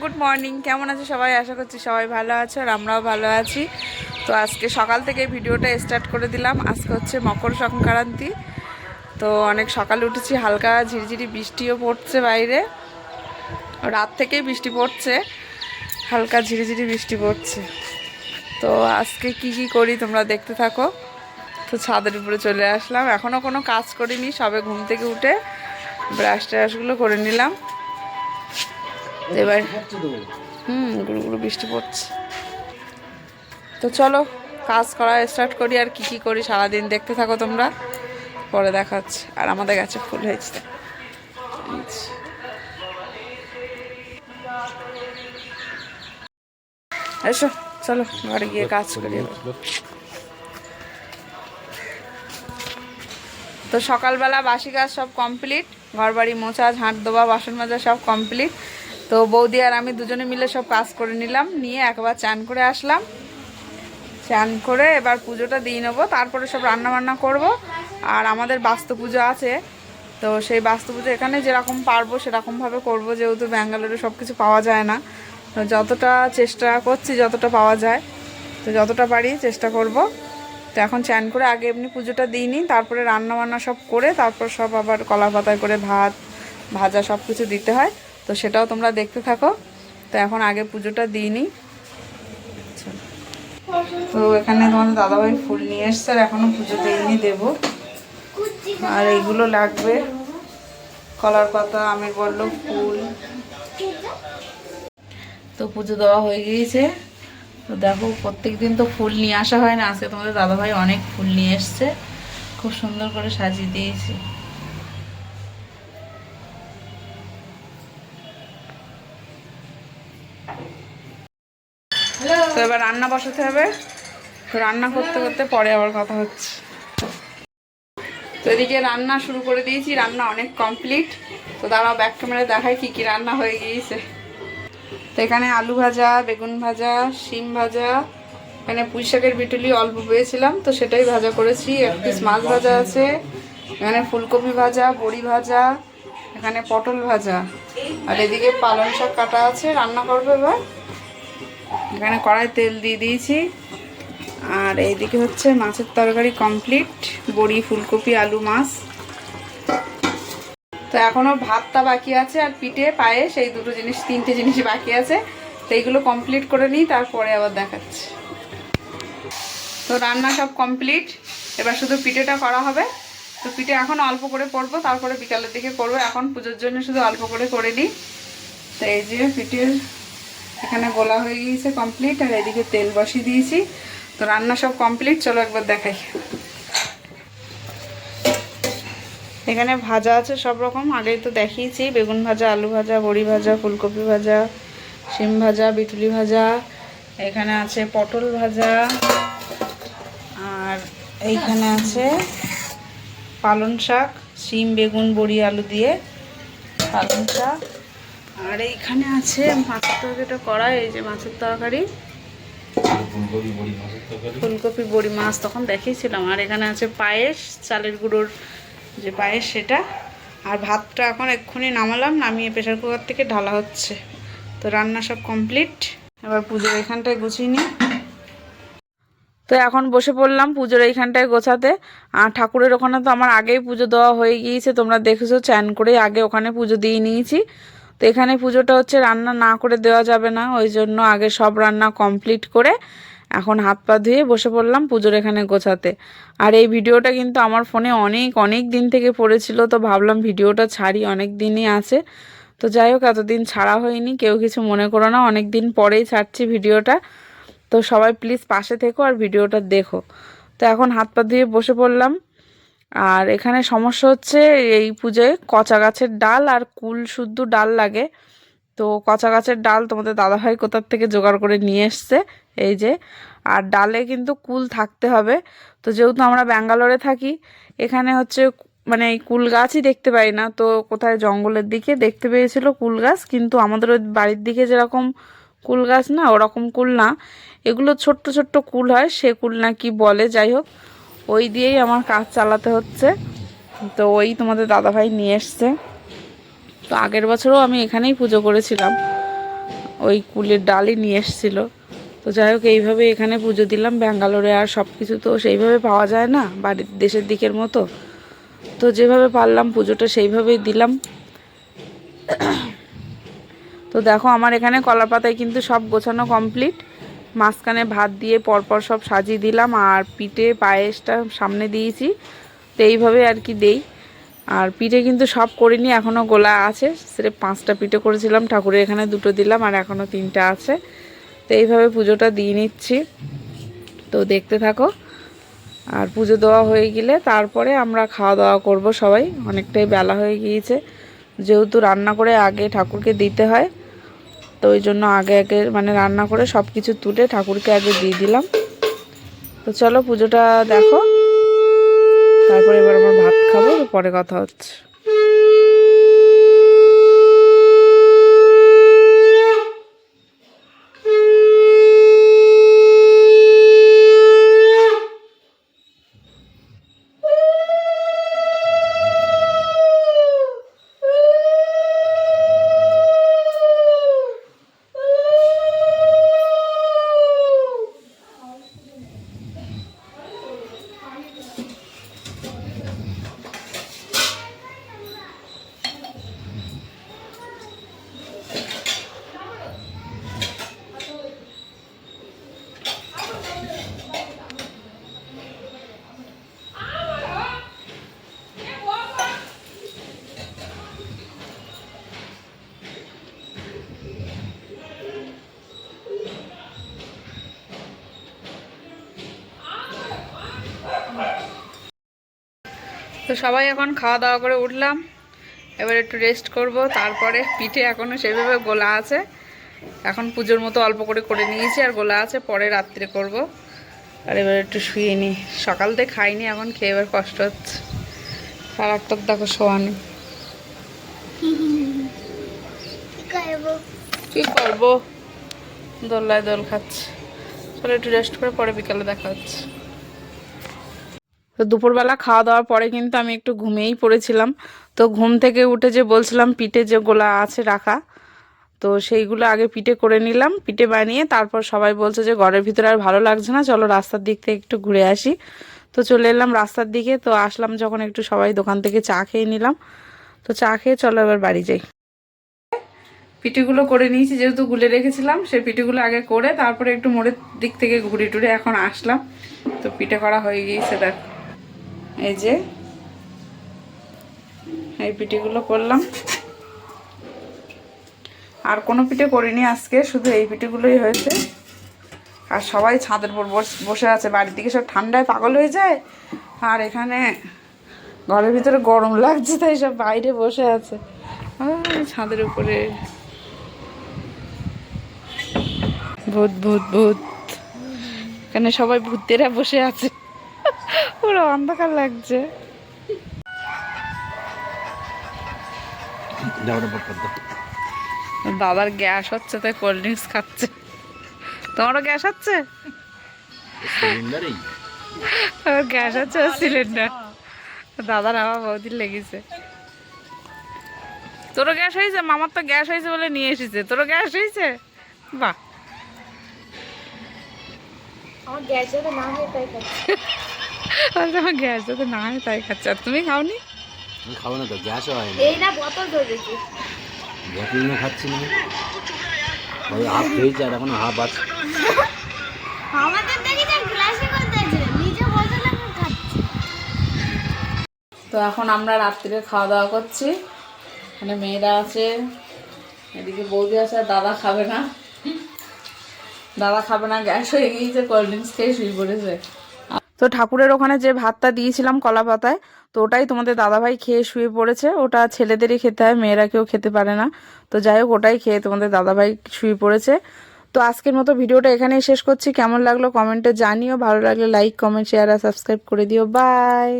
Good morning কেমন আছে সবাই? আশা করছি সবাই ভালো আছো আর আমরাও ভালো আছি। তো আজকে সকাল থেকে ভিডিওটা স্টার্ট করে দিলাম। আজকে হচ্ছে মকর সংক্রান্তি। তো অনেক সকালে উঠেছি, হালকা ঝিরিঝিরি বৃষ্টিও পড়ছে বাইরে। রাত থেকেই বৃষ্টি পড়ছে, হালকা ঝিরিঝিরি বৃষ্টি পড়ছে। তো আজকে কি কি করি তোমরা দেখতে থাকো। তো ছাদের উপরে চলে আসলাম। এখনও কোনো কাজ করিনি, সবে ঘুম থেকে উঠে ব্রাশ ট্রাশগুলো করে নিলাম। এবার হুম গুরু গুরু বৃষ্টি পড়ছে। তো চলো কাজ করা স্টার্ট করি আর কি কি করি সারাদিন দেখতে থাকো তোমরা। পরে দেখাচ্ছে। আর আমাদের গাছে ফুল হয়েছে। এসো চলো ঘরে গিয়ে কাজ করি তো সকালবেলা বাসি কাজ সব কমপ্লিট ঘর বাড়ি মোছা ঝাঁট দেওয়া বাসন মাজা সব কমপ্লিট তো বৌদি আর আমি দুজনে মিলে সব কাজ করে নিলাম, নিয়ে একবার চান করে আসলাম। চান করে এবার পুজোটা দিয়ে নেব, তারপরে সব রান্না বান্না করব। আর আমাদের বাস্তু পুজো আছে, তো সেই বাস্তু পুজো এখানে যেরকম পারব সেরকমভাবে করব, যেহেতু ব্যাঙ্গালোরে সব কিছু পাওয়া যায় না। তো যতটা চেষ্টা করছি যতটা পাওয়া যায়, তো যতটা পারি চেষ্টা করব। তো এখন চান করে আগে এমনি পুজোটা দিই দিইনি তারপরে রান্না বান্না সব করে, তারপর সব আবার কলা পাতায় করে ভাত, ভাজা সব কিছু দিতে হয়। তো সেটাও তোমরা দেখতে থাকো। তো এখন আগে পুজোটা দিইনি। তো এখানে তোমাদের দাদাভাই ফুল নিয়ে এসছে আর এখনও পুজো দিইনি, দেবো। আর এইগুলো লাগবে। কলার পাতা, আমের বলল ফুল। তো পুজো দেওয়া হয়ে গিয়েছে। তো দেখো প্রত্যেক দিন তো ফুল নিয়ে আসা হয় না। আজকে তোমাদের দাদাভাই অনেক ফুল নিয়ে এসছে। খুব সুন্দর করে সাজিয়ে দিয়েছে। তো এবার রান্না বসাতে হবে। তো রান্না করতে করতে পরে আবার কথা হচ্ছে। তো এদিকে রান্না শুরু করে দিয়েছি রান্না অনেক কমপ্লিট তো দাঁড়াও ব্যাক ক্যামেরা দেখায় কি কি রান্না হয়ে গিয়েছে। তো এখানে আলু ভাজা বেগুন ভাজা শিম ভাজা এখানে পুঁই শাকের বিটুলি অল্প পেয়েছিলাম তো সেটাই ভাজা করেছি। এক পিস মাছ ভাজা আছে এখানে ফুলকপি ভাজা বড়ি ভাজা এখানে পটল ভাজা। আর এদিকে পালং শাক কাটা আছে রান্না করবে এবার। এখানে কড়াই তেল দিয়ে দিয়েছি। আর এইদিকে হচ্ছে মাছের তরকারি কমপ্লিট বড়ি, ফুলকপি, আলু, মাছ। তো এখনও ভাতটা বাকি আছে আর পিঠে পায়ে সেই দুটো জিনিস, তিনটে জিনিস বাকি আছে। তো এইগুলো কমপ্লিট করে নিই, তারপরে আবার দেখাচ্ছি। তো রান্না সব কমপ্লিট এবার শুধু পিঠেটা করা হবে। তো পিঠে এখন অল্প করে করব তারপরে বিকালের দিকে করব এখন পুজোর জন্য শুধু অল্প করে করে নিই। তো এই যে পিঠের এখানে গোলা হয়ে গিয়েছে কমপ্লিট আর এদিকে তেল বসিয়ে দিয়েছি। তো রান্না সব কমপ্লিট চলো একবার দেখাই। এখানে ভাজা আছে সব রকম, আগেই তো দেখিয়েছি। বেগুন ভাজা, আলু ভাজা, বড়ি ভাজা, ফুলকপি ভাজা, শিম ভাজা, বিটুলি ভাজা। এখানে আছে পটল ভাজা। আর এইখানে আছে পালং শাক, শিম, বেগুন, বড়ি, আলু দিয়ে পালং শাক। আর এইখানে আছে মাছের তরকারিটা করা, এই যে মাছের তরকারি। ফুলকপি, বড়ি মাছ তখন দেখিয়েছিলাম। আর এখানে আছে পায়েস, চালের গুঁড়োর যে পায়েস সেটা। আর ভাতটা এখন এক্ষুনি নামালাম, নামিয়ে প্রেশার কুকার থেকে ঢালা হচ্ছে। তো রান্না সব কমপ্লিট। এবার পুজোর এখানটায় গুছিয়ে নিই। তো এখন বসে পড়লাম পুজোর এইখানটায় গোছাতে। আর ঠাকুরের ওখানে তো আমার আগেই পুজো দেওয়া হয়ে গিয়েছে, তোমরা দেখেছ চ্যান করে আগে ওখানে পুজো দিয়ে নিয়েছি। এখানে পুজোটা হচ্ছে রান্না না করে দেওয়া যাবে না, ওই জন্য আগে সব রান্না কমপ্লিট করে এখন হাত পা ধুয়ে বসে পড়লাম পুজোর এখানে গোছাতে। আর এই ভিডিওটা কিন্তু আমার ফোনে অনেক অনেক দিন থেকে পড়েছিল, তো ভাবলাম ভিডিওটা ছাড়ি, অনেক দিনই আছে। তো যাই হোক, এতদিন ছাড়া হয়নি, কেউ কিছু মনে করো না, অনেক দিন পরেই ছাড়ছি ভিডিওটা। তো সবাই প্লিজ পাশে থেকো আর ভিডিওটা দেখো। তো এখন হাত পা ধুয়ে বসে পড়লাম। আর এখানে সমস্যা হচ্ছে এই পুজোয় কচা গাছের ডাল আর কুল শুদ্ধ ডাল লাগে। তো কচা গাছের ডাল তোমাদের দাদাভাই কোথার থেকে জোগাড় করে নিয়ে এসছে, এই যে। আর ডালে কিন্তু কুল থাকতে হবে। তো যেহেতু আমরা ব্যাঙ্গালোরে থাকি, এখানে হচ্ছে মানে এই কুল গাছই দেখতে পাই না। তো কোথায় জঙ্গলের দিকে দেখতে পেয়েছিল কুল গাছ, কিন্তু আমাদের ওই বাড়ির দিকে যেরকম কুল গাছ না, ওরকম কুল না। এগুলো ছোট্ট ছোট্ট কুল হয়, সে কুল না কি বলে, যাই হোক। ওই দিয়েই আমার কাজ চালাতে হচ্ছে। তো ওই তোমাদের দাদাভাই নিয়ে এসছে। তো আগের বছরও আমি এখানেই পুজো করেছিলাম। ওই কুলের ডালই নিয়ে এসেছিল। তো যাই হোক, এইভাবে এখানে পুজো দিলাম। ব্যাঙ্গালোরে আর সব কিছু তো সেইভাবে পাওয়া যায় না, বাড়ির দেশের দিকের মতো। তো যেভাবে পারলাম পুজোটা সেইভাবেই দিলাম। তো দেখো, আমার এখানে কলা পাতায় কিন্তু সব গোছানো কমপ্লিট। মাঝখানে ভাত দিয়ে পরপর সব সাজিয়ে দিলাম আর পিঠে পায়েসটা সামনে দিয়েছি। তো এইভাবে আর কি দেই। আর পিঠে কিন্তু সব করিনি এখনও গোলা আছে। সেটা পাঁচটা পিঠে করেছিলাম, ঠাকুরের এখানে দুটো দিলাম আর এখনও তিনটা আছে। তো এইভাবে পুজোটা দিয়ে নিচ্ছি। তো দেখতে থাকো। আর পুজো দেওয়া হয়ে গেলে তারপরে আমরা খাওয়া দাওয়া করব সবাই। অনেকটাই বেলা হয়ে গিয়েছে। যেহেতু রান্না করে আগে ঠাকুরকে দিতে হয় তো ওই জন্য আগে আগে মানে রান্না করে সব কিছু তুলে ঠাকুরকে আগে দিয়ে দিলাম। তো চলো পুজোটা দেখো। তারপরে এবার আমার ভাত খাব, পরে কথা হচ্ছে। তো সবাই এখন খাওয়া দাওয়া করে উঠলাম। এবার একটু রেস্ট করব। তারপরে পিঠে এখনও সেভাবে গোলা আছে। এখন পুজোর মতো অল্প করে করে নিয়েছি আর গোলা আছে। পরে রাত্রে করব। আর এবার একটু শুয়ে নিই সকাল থেকে খাইনি এখন খেয়ে এবার কষ্ট হচ্ছে। আর একটা দেখো শোয়ানি। কি করব? দোল্লায় দোল খাচ্ছে। চলো একটু রেস্ট করে পরে বিকালে দেখা হচ্ছে। তো দুপুরবেলা খাওয়া দাওয়ার পরে কিন্তু আমি একটু ঘুমিয়েই পড়েছিলাম। তো ঘুম থেকে উঠে যে বলছিলাম পিঠে যে গোলা আছে রাখা, তো সেইগুলো আগে পিঠে করে নিলাম, পিঠে বানিয়ে তারপর সবাই বলছে যে ঘরের ভিতরে আর ভালো লাগছে না, চলো রাস্তার দিক থেকে একটু ঘুরে আসি। তো চলে এলাম রাস্তার দিকে, তো আসলাম যখন একটু সবাই দোকান থেকে চা খেয়ে নিলাম। তো চা খেয়ে চলো এবার বাড়ি যাই। পিঠেগুলো করে নিয়েছি, যেহেতু গুলে রেখেছিলাম, সেই পিঠেগুলো আগে করে তারপরে একটু মোড়ের দিক থেকে ঘুরে টুরে এখন আসলাম। তো পিঠে করা হয়ে গিয়েছে, দেখ। এই যে, এই পিঠেগুলো করলাম। আর কোনো পিঠে করিনি আজকে, শুধু এই পিঠেগুলোই হয়েছে। আর সবাই ছাদের উপর বস- আছে, বাড়ির দিকে সব ঠান্ডায় পাগল হয়ে যায়। আর এখানে ঘরের ভিতরে গরম লাগছে, তাই সব বাইরে বসে আছে। ছাদের উপরে। ভূত ভূত ভূত। এখানে সবাই ভূতেরা বসে আছে। পুরো অন্ধকার লাগছে। দাদার গ্যাস হচ্ছে তাই কোল্ড ড্রিঙ্কস খাচ্ছে। তোমারও গ্যাস হচ্ছে? গ্যাস হচ্ছে সিলিন্ডার। দাদার আমার বহুদিন লেগেছে। তোরও গ্যাস হয়েছে? মামার তো গ্যাস হয়েছে বলে নিয়ে এসেছে। তোরও গ্যাস হয়েছে? বাহ। আমার গ্যাস না হয় তাই খাচ্ছি আমার গ্যাস যাতে না হয় তাই খাচ্ছে। আর তুমি খাওনি? আমি খাব না তো গ্যাসও হয় এই না বোতল ধরেছি বোতল নিয়ে খাচ্ছি না। ওই হাফ খেয়েছে আর এখন হাফ আছে। আমাদের দেখি যে গ্লাসে করে নিজে বোতলে খাচ্ছি। তো এখন আমরা রাত্রিরে খাওয়া দাওয়া করছি। মানে মেয়েরা আছে এদিকে বৌদি আছে আর দাদা খাবে না। দাদা খাবে না গ্যাস হয়ে গিয়েছে কোল্ড ড্রিঙ্কস খেয়ে শুয়ে পড়েছে। তো ঠাকুরের ওখানে যে ভাতটা দিয়েছিলাম কলা পাতায়, তো ওটাই তোমাদের দাদাভাই খেয়ে শুয়ে পড়েছে। ওটা ছেলেদেরই খেতে হয়, মেয়েরা কেউ খেতে পারে না। তো যাই হোক, ওটাই খেয়ে তোমাদের দাদাভাই শুয়ে পড়েছে। তো আজকের মতো ভিডিওটা এখানেই শেষ করছি। কেমন লাগল কমেন্টে জানিও, ভালো লাগলে লাইক, কমেন্ট, শেয়ার আর সাবস্ক্রাইব করে দিও। বাই!